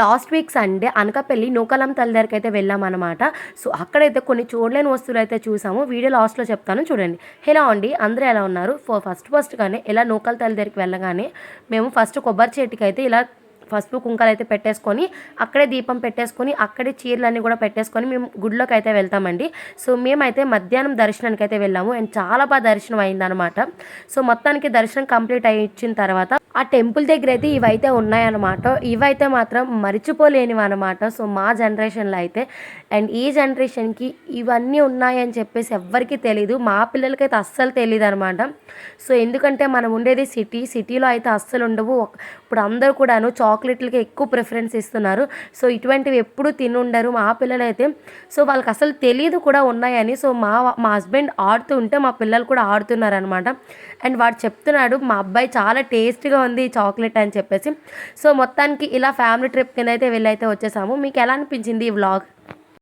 Last week Sunday Anakapalli నూకలం తల్లి దగ్గరికి అయితే వెళ్ళామన్నమాట. సో అక్కడైతే కొన్ని చూడలేని వస్తువులు అయితే చూసాము. వీడియో లాస్ట్లో చెప్తాను చూడండి. హలో అండి అందరూ ఎలా ఉన్నారు? ఫో ఫస్ట్ ఫస్ట్గానే ఇలా నూకల తల్లి దగ్గరికి వెళ్ళగానే మేము ఫస్ట్ కొబ్బరి చెట్టుకి అయితే ఇలా పసుపు కుంకాలు అయితే పెట్టేసుకొని అక్కడే దీపం పెట్టేసుకొని అక్కడే చీరలన్నీ కూడా పెట్టేసుకొని మేము గుడిలోకి అయితే వెళ్తామండి. సో మేమైతే మధ్యాహ్నం దర్శనానికి అయితే వెళ్ళాము. అండ్ చాలా బాగా దర్శనం అయిందనమాట సో మొత్తానికి దర్శనం కంప్లీట్ అయి ఇచ్చిన తర్వాత ఆ టెంపుల్ దగ్గర అయితే ఇవైతే ఉన్నాయన్నమాట. ఇవైతే మాత్రం మర్చిపోలేనివి అనమాట సో మా జనరేషన్లో అయితే అండ్ ఈ జనరేషన్కి ఇవన్నీ ఉన్నాయని చెప్పేసి ఎవ్వరికీ తెలీదు. మా పిల్లలకైతే అస్సలు తెలియదు అనమాట సో ఎందుకంటే మనం ఉండేది సిటీ సిటీలో అయితే అస్సలు ఉండవు. ఇప్పుడు అందరూ కూడాను చాక్లెట్లకి ఎక్కువ ప్రిఫరెన్స్ ఇస్తున్నారు. సో ఇటువంటివి ఎప్పుడు తిని ఉండరు మా పిల్లలు అయితే సో వాళ్ళకి అసలు తెలియదు కూడా ఉన్నాయని. సో మా మా హస్బెండ్ ఆడుతూ ఉంటే మా పిల్లలు కూడా ఆడుతున్నారు అనమాట అండ్ వాడు చెప్తున్నాడు మా అబ్బాయి చాలా టేస్ట్గా ఉంది చాక్లెట్ అని చెప్పేసి. సో మొత్తానికి ఇలా ఫ్యామిలీ ట్రిప్ కింద అయితే వెళ్ళైతే వచ్చేసాము. మీకు ఎలా అనిపించింది ఈ వ్లాగ్